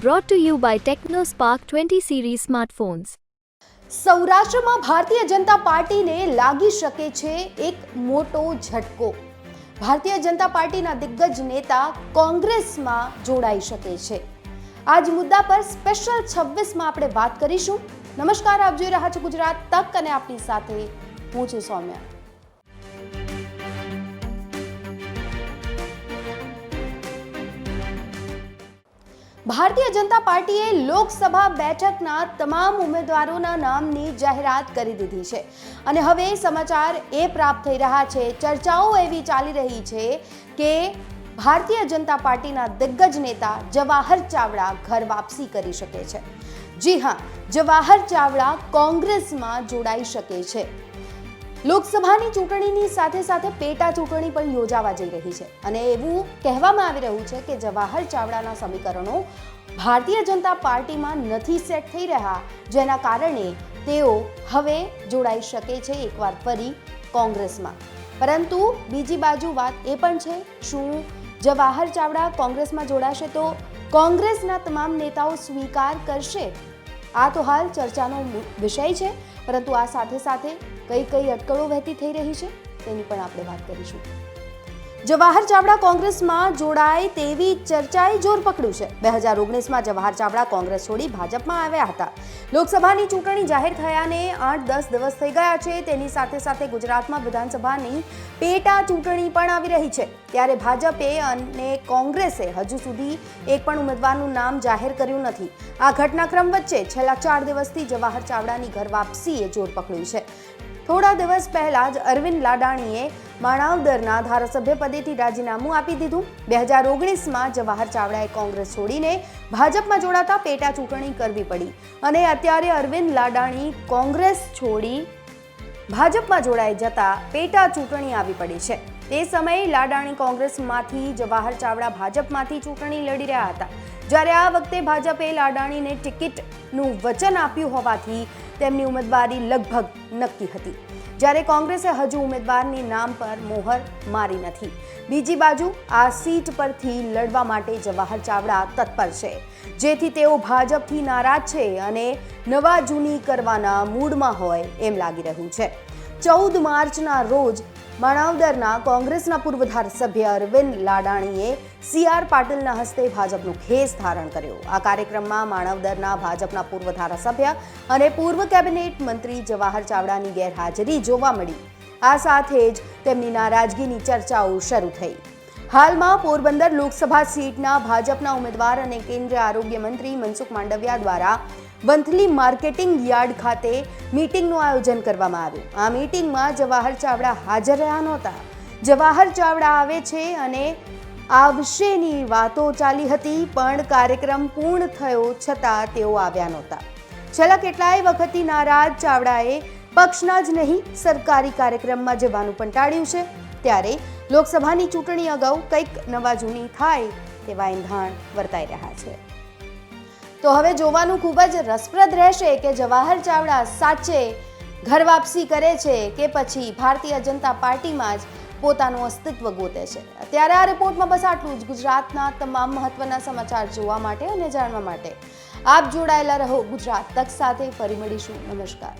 Brought to you by TechnoSpark 20 series smartphones. સૌરાષ્ટ્રમાં ભારતીય જનતા પાર્ટીને લાગી શકે છે એક મોટો ઝટકો. ભારતીય જનતા પાર્ટીના દિગ્ગજ નેતા કોંગ્રેસમાં જોડાઈ શકે છે. આજ મુદ્દા પર સ્પેશિયલ છવ્વીસમાં આપણે વાત કરીશું. નમસ્કાર, આપ જોઈ રહ્યા છો ગુજરાત તક અને આપની સાથે હું છું સૌમ્યા. ભારતીય જનતા પાર્ટીએ લોકસભા બેઠકના તમામ ઉમેદવારોના નામની જાહેરાત કરી દીધી છે. અને હવે સમાચાર એ પ્રાપ્ત થઈ રહ્યા છે. ચર્ચાઓ એવી ચાલી રહી છે કે ભારતીય જનતા પાર્ટીના દિગ્ગજ નેતા જવાહર ચાવડા ઘર વાપસી કરી શકે છે. જી હા, જવાહર ચાવડા કોંગ્રેસમાં જોડાઈ શકે છે. લોકસભાની ચૂંટણીની સાથે સાથે પેટા ચૂંટણી પણ યોજાવા જઈ રહી છે. અને એવું કહેવામાં આવી રહ્યું છે કે જવાહર ચાવડાના સમીકરણો ભારતીય જનતા પાર્ટીમાં નથી સેટ થઈ રહ્યા, જેના કારણે તેઓ હવે જોડાઈ શકે છે એકવાર ફરી કોંગ્રેસમાં. પરંતુ બીજી બાજુ વાત એ પણ છે, શું જવાહર ચાવડા કોંગ્રેસમાં જોડાશે તો કોંગ્રેસના તમામ નેતાઓ સ્વીકાર કરશે? આ તો હાલ ચર્ચાનો વિષય છે, પરંતુ આ સાથે સાથે કઈ કઈ અટકળો વહેતી થઈ રહી છે, તેની પણ આપણે વાત કરીશું. જવાહર ચાવડા કોંગ્રેસમાં જોડાય તેવી ચર્ચાએ જોર પકડ્યું છે. બે હજાર ઓગણીસમાં જવાહર ચાવડા કોંગ્રેસ છોડી ભાજપમાં આવ્યા હતા. લોકસભાની ચૂંટણી જાહેર થયાને આઠ દસ દિવસ થઈ ગયા છે. તેની સાથે સાથે ગુજરાતમાં વિધાનસભાની પેટા ચૂંટણી પણ આવી રહી છે. ત્યારે ભાજપે અને કોંગ્રેસે હજુ સુધી એક પણ ઉમેદવારનું નામ જાહેર કર્યું નથી. આ ઘટનાક્રમ વચ્ચે છેલ્લા ચાર દિવસથી જવાહર ચાવડાની ઘર વાપસીએ જોર પકડ્યું છે. થોડા દિવસ પહેલા જ અરવિંદ લાડાણીએ માણાવદરના ધારાસભ્ય પદેથી રાજીનામું આપી દીધું. બે હજાર ઓગણીસમાં જવાહર ચાવડાએ કોંગ્રેસ છોડીને ભાજપમાં જોડાતા પેટા ચૂંટણી કરવી પડી. અને અત્યારે અરવિંદ લાડાણી કોંગ્રેસ છોડી ભાજપમાં જોડાઈ જતા પેટા ચૂંટણી આવી પડી છે. તે સમયે લાડાણી કોંગ્રેસમાંથી જવાહર ચાવડા ભાજપમાંથી ચૂંટણી લડી રહ્યા હતા. જ્યારે આ વખતે ભાજપે લાડાણીને ટિકિટનું વચન આપ્યું હોવાથી તેમની ઉમેદવારી લગભગ નક્કી હતી. જ્યારે કોંગ્રેસે હજુ ઉમેદવારની નામ પર મોહર મારી નથી. બીજી બાજુ આ સીટ પરથી લડવા માટે જવાહર ચાવડા તત્પર છે. જેથી તેઓ ભાજપથી નારાજ છે અને નવા જૂની કરવાના મૂડમાં હોય એમ લાગી રહ્યું છે. ચૌદ માર્ચના રોજ માણાવદરના કોંગ્રેસના પૂર્વ ધારાસભ્ય અરવિંદ લાડાણીએ સી આર પાટીલના હસ્તે ભાજપનો ખેસ ધારણ કર્યો. આ કાર્યક્રમમાં માણાવદરના ભાજપના પૂર્વ ધારાસભ્ય અને પૂર્વ કેબિનેટ મંત્રી જવાહર ચાવડાની ગેરહાજરી જોવા મળી. આ સાથે જ તેમની નારાજગીની ચર્ચાઓ શરૂ થઈ. હાલમાં પોરબંદર લોકસભા સીટના ભાજપના ઉમેદવાર અને કેન્દ્રીય આરોગ્ય મંત્રી મનસુખ માંડવિયા દ્વારા વંથલી માર્કેટિંગ યાર્ડ ખાતે મીટિંગનું આયોજન કરવામાં આવ્યું. આ મીટિંગમાં જવાહર ચાવડા હાજર રહ્યા નહોતા. જવાહર ચાવડા આવે છે અને આવશેની વાતો ચાલી હતી, પણ કાર્યક્રમ પૂર્ણ થયો છતાં તેઓ આવ્યા નહોતા. છેલ્લા કેટલાય વખતથી નારાજ ચાવડાએ પક્ષના જ નહીં, સરકારી કાર્યક્રમમાં જવાનું પણ ટાળ્યું છે. ત્યારે લોકસભાની ચૂંટણી અગાઉ કંઈક નવા જૂની થાય તેવા એંધાણ વર્તાઈ રહ્યા છે. તો હવે જોવાનું ખૂબ જ રસપ્રદ રહેશે કે જવાહર ચાવડા સાચે ઘર વાપસી કરે છે કે પછી ભારતીય જનતા પાર્ટીમાં જ પોતાનું અસ્તિત્વ ગોતે છે. ત્યારે આ રિપોર્ટમાં બસ આટલું જ. ગુજરાતના તમામ મહત્વના સમાચાર જોવા માટે અને જાણવા માટે આપ જોડાયેલા રહો ગુજરાત તક સાથે. ફરી મળીશું. નમસ્કાર.